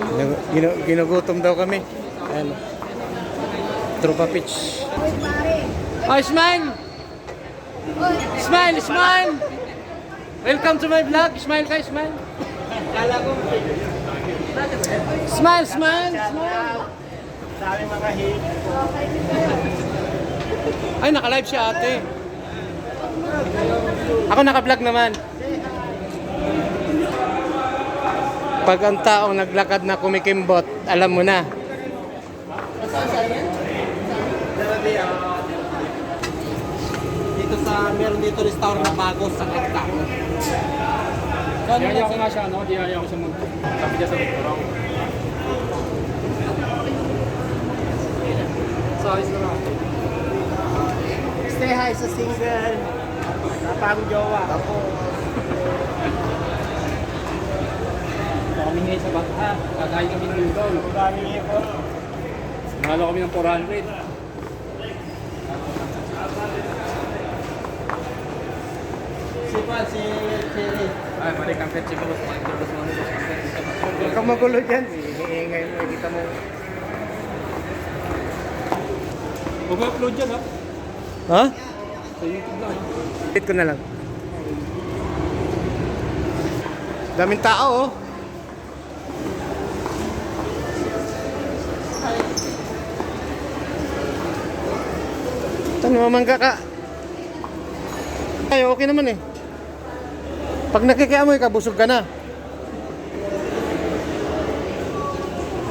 Ginu- ginu- ginugutom daw kami. Ayan. Tropa pitch. Oh, smile! Smile, smile! Welcome to my vlog. Smile kayo, smile. Smile, smile, smile. Dami mga hit. Ay, naka-live si ate. Ako naka-vlog naman. Pag ang taong naglakad na kumikimbot, alam mo na. Dito sa, meron dito restaurant na bago sa Kagta. Diyaya ko nga siya, no? Diyaya ko siya mag... Sabi niya sa restaurant. Size na lang. Stay high sa single. Napagong jowa. Ako. Ngayon sa Bata. Kakain kami ng po. Nalo kami ng 400. Si Juan, si Cherry. Ay, mali kang pet pet. Huwag kang magulo dyan. Iingay mo, kita mo. Huwag mo upload yan, ha? Ha? Sa YouTube lang? Hit ko na lang. Daming tao, oh. Tan, mamangga ka. Ay, okay naman eh. Pag nakikiamoy ka, busog ka na.